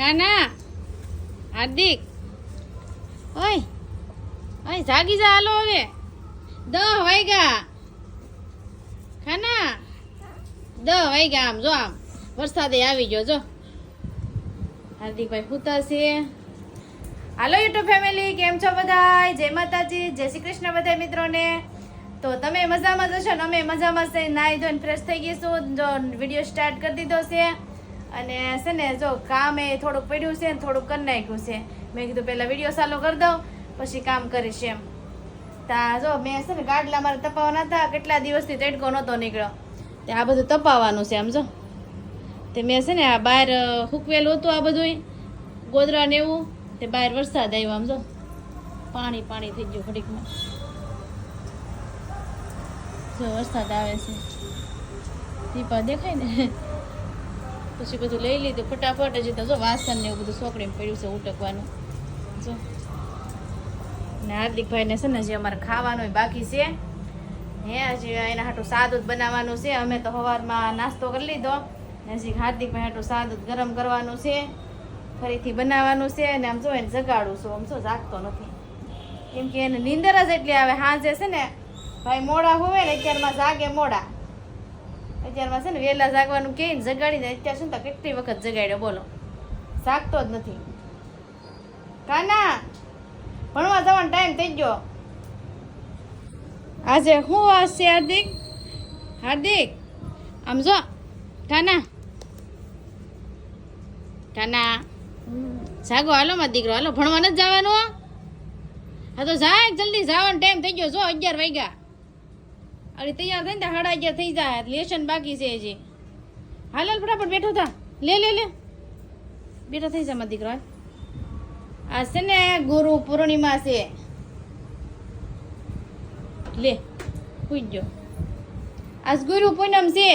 કાના હાર્દિક. ઓય ઓય, જાગી જા, હાલો હવે. દહ વાગ્યા. ખાના? દહ વાગ્યા આમ, જો આમ. વરસાદે આવી ગયો, જો. હાર્દિકભાઈ હુતા છે. હાલો યુટ્યુબ ફેમિલી, કેમ છો બધા જય માતાજી, જય શ્રી કૃષ્ણ બધા મિત્રોને. તો તમે મજામાં જશો ને અમે મજામાં છે. નાહી ધોઈને ફ્રેશ થઈ ગઈશું જો વીડિયો સ્ટાર્ટ કરી દીધો છે. અને છે ને જો કામ એ થોડુંક પડ્યું છે ને થોડુંક કરી નાખ્યું છે. મેં કીધું પહેલાં વીડિયો ચાલુ કરી દઉં, પછી કામ કરીશ એમ. તા જો મેં છે ને ગાડલા મારે તપાવવાના હતા, કેટલા દિવસથી તડકો નહોતો નીકળ્યો. તે આ બધું તપાવવાનું છે આમ જો. તે મેં છે ને આ બહાર હૂકવેલું હતું આ બધું ગોદરા ને એવું, તે બહાર વરસાદ આવ્યો આમ જો. પાણી પાણી થઈ ગયું ઘડીકમાં જો વરસાદ આવે છે. દીપા દેખાય ને? પછી બધું લઈ લીધું, ફટાફટ હજી તો જો વાસણ ને એવું બધું સોકડીને પડ્યું છે ઉટકવાનું. જો. ને હાર્દિકભાઈને છે ને હજી અમારે ખાવાનું બાકી છે. હે, હજી એના હાટું સાદું જ બનાવવાનું છે. અમે તો સવારમાં નાસ્તો કરી લીધો. ને હજી હાર્દિકભાઈ હાટું સાદું જ ગરમ કરવાનું છે. ફરીથી બનાવવાનું છે અને આમ જો એને જગાડું છું. આમ શું જાગતો નથી. કેમ કે એને નીંદર જ એટલી આવે. સાંજે છે ને, ભાઈ મોડા હોય ને, અત્યારમાં જાગે મોડા. અત્યારમાં છે ને વહેલા જાગવાનું કે જગાડી જગાડીને અત્યાર શું તો કેટલી વખત જગાડ્યો, બોલો. જાગતો જ નથી. કાના, ભણવા જવાનો ટાઈમ થઈ ગયો. આજે શું હશે હાર્દિક? હાર્દિક, આમ જો. કાના. કાના, જાગો. હાલો માં દીકરો. હાલો, ભણવા નથી જવાનું હા. તો જા જલ્દી. જવાનો ટાઈમ થઈ ગયો. જો, અગિયાર વાગ્યા. અરે તૈયાર થઈને સાડા અગિયાર થઈ જાય. લેશન બાકી છે હજી. હાલ હાલ, ફટાફટ બેઠો થા. લે લે લે. બેઠો થઈ જા મારા દીકરો. આ છે ને ગુરુ પૂર્ણિમા છે. લે પૂજ્યો આજ ગુરુ પૂનમ છે.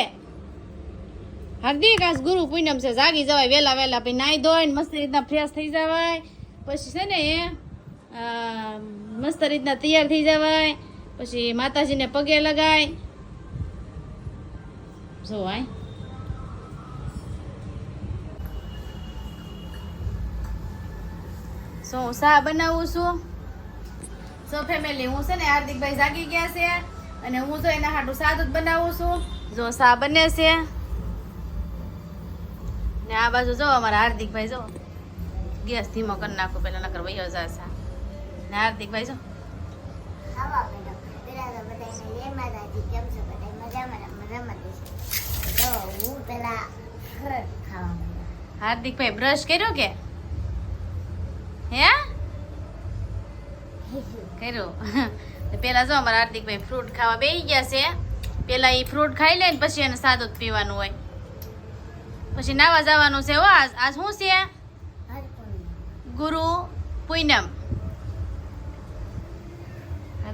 હાર્દિક, આજ ગુરુ પૂનમ છે. જાગી જવાય વહેલા વહેલા પછી નાહી ધોઈ મસ્ત રીતના ફ્રેશ થઈ જવાય. પછી છે ને મસ્ત રીતના તૈયાર થઈ જવાય. પછી માતાજીને પગે લગાય. જો, આય. સો હું શા બનાવું છું? સો ફેમિલી હું છે ને હાર્દિકભાઈ જાગી ગયા છે અને હું તો એના હાટું સાદું જ બનાવું છું. જો, શા બને છે? ને આ બાજુ જો, અમારા હાર્દિકભાઈ જો. ગેસ ધીમો કરી નાખો પેલા નકર વયો જશે. ને હાર્દિકભાઈ જો આવા મેડમ પેલા તો બધાને જય માતાજી કેમ છો બધા? મજામાં મજામાં તો હું પેલા ફ્રૂટ ખાવા માંડ્યા. હાર્દિકભાઈ બ્રશ કર્યો કે? હે? કર્યો? પેલા જો અમારા હાર્દિકભાઈ ફ્રૂટ ખાવા બેસી ગયા છે. પેલા એ ફ્રૂટ ખાઈ લે ને પછી એને સાદું જ પીવાનું હોય. પછી નાવા જવાનું છે હો આજ. આજ શું છે? ગુરુ પૂનમ.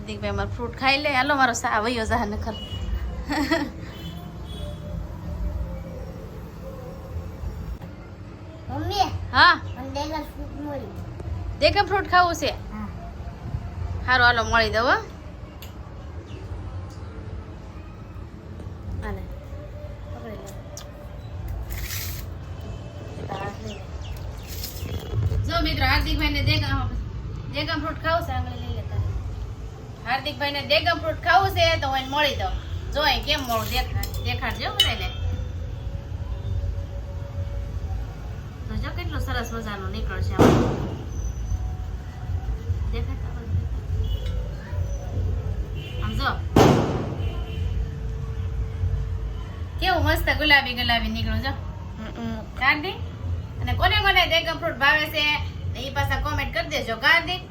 હાર્દિકભાઈ અમારે ફ્રૂટ ખાઈ લે. હાલો મારો સા વયો જા નખર મમ્મી હા? ફ્રૂટ ખાવું છે? સારું હાલો મળી દઉં હો. જો મિત્રો હાર્દિકભાઈને દેગમ દેગમ ફ્રૂટ ખાવું છે આંગળી લઈ લેતા હાર્દિકભાઈને દેગમ ફ્રૂટ ખાવું છે તો એને મળી દઉં. જો કેમ મળું દેખાડ દેખાડજો બધાને તો જો કેટલું સરસ મજાનું નીકળશે આમાં જો. કેવું મસ્ત ગુલાબી ગુલાબી નીકળું જો. કાર્તિક અને કોને કોને ડેગમ ફ્રૂટ ભાવે છે એ પાછા કોમેન્ટ કરી દેજો. કાર્તિક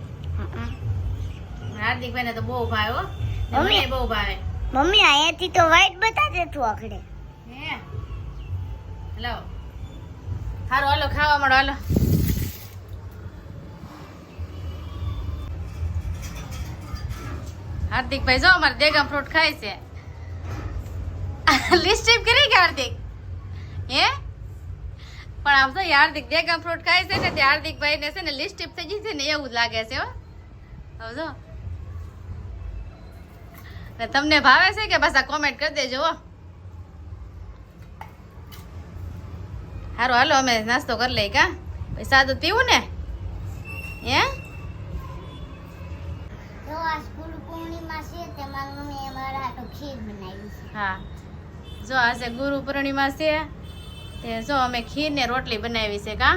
હાર્દિક ભાઈને તો બહુ ભાવે હો. ને મને મમ્મી. બહુ ભાવે. મમ્મી અહીંયાથી તો વ્હાઈટ બતાવે તું આખડે હે? હેલો. હારો હાલો ખાવા મળો હાલો. હાર્દિકભાઈ જો અમારે દેગમ ફ્રૂટ ખાય છે. લિસ્ટિપ કરી કે હાર્દિક? હે? પણ આમ તો હાર્દિક દેગમ ફ્રૂટ ખાય છે ને તે હાર્દિકભાઈ ને છે ને લિસ્ટિપ થઈ ગઈ છે ને એવું જ લાગે છે હો. હવે જો. ને તમને ભાવે છે કે પાછા કોમેન્ટ કરી દેજો હો? હારું હાલો અમે નાસ્તો કરી લઈ કા? સાદું પીવું ને? હે? હા. જો આજે ગુરુ પૂર્ણિમા છે તે જો અમે ખીર ને રોટલી બનાવી છે કા?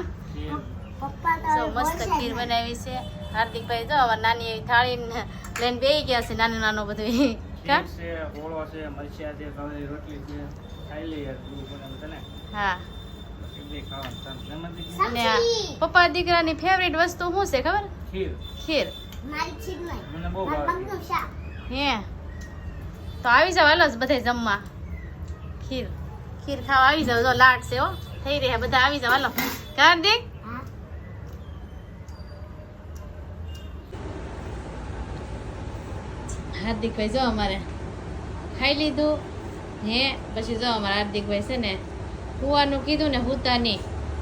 જો મસ્ત ખીર બનાવી. છે. હાર્દિકભાઈ જો નાની એવી થાળી લઈને બે ગયા છે નાનું નાનું બધું. કા? છે ઓળો છે રોટલી ખાઈ લઈએ હા. પપ્પા દીકરાની ફેવરિટ વસ્તુ શું છે ખબર? ખીર. ખીર. મને બહુ હે. તો આવી જાવ હાલો બધે જમવા. ખીર. ખીર ખાવા આવી જાવ જો લાડ છે હો. થઈ રહ્યા બધા. આવી જાવ હાલો. કાર્તિક હા હાર્દિકભાઈ જો અમારે ખાઈ લીધું. હે પછી જો અમારા હાર્દિકભાઈ છે ને હુવાનું કીધું ને હુતા નહીં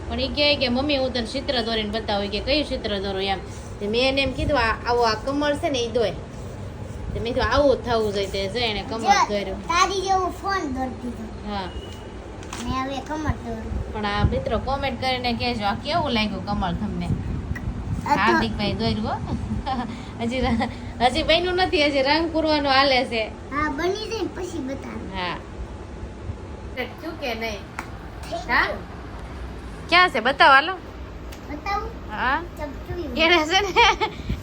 પણ એ કહે કે મમ્મી હું તને ચિત્ર દોરીને બતાવું. કે કયું ચિત્ર દોરું? એમ. તે મેં એને એમ કીધું આ આવો આ કમળ છે ને એ દોય. તે મેં કીધું આવું થવું જોઈએ. તે જો એને કમળ દોર્યું. તારી જેવું ફોન દોરતી હા. મેં હવે કમળ દોરું. પણ આ મિત્રો કોમેન્ટ કરીને કહેજો આ કેવું લાગ્યું કમળ તમને? હાર્દિકભાઈ દોર્યું હો હજી હજી બન્યું નથી હજી રંગ પૂરવાનો હાલે છે. હા બની જાય પછી બતાવ. હા. શું કે નહીં? હા? ક્યાં છે? બતાવો હાલો. બતાવું? હા. એને છે ને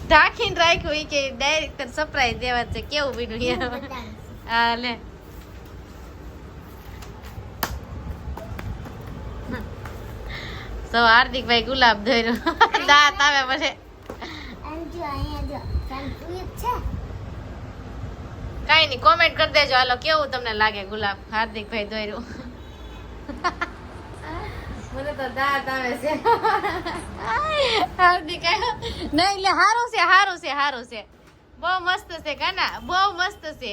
ઢાંકીને રાખ્યું એ કે ડાયરેક્ટર સરપ્રાઈઝ દેવા છે. કેવું બીડું હા લે. તો હાર્દિકભાઈ ગુલાબ ધોર્યું. દાંત આવે પછી. કઈ નહીં કોમેન્ટ કરી દેજો. હાલો કેવું તમને લાગે ગુલાબ? હાર્દિકભાઈ ધોર્યું. મને તો દાંત આવે છે. હાર્દિક. નહીં એટલે સારું છે સારું છે સારું છે. બહુ મસ્ત છે કાના? બહુ મસ્ત છે.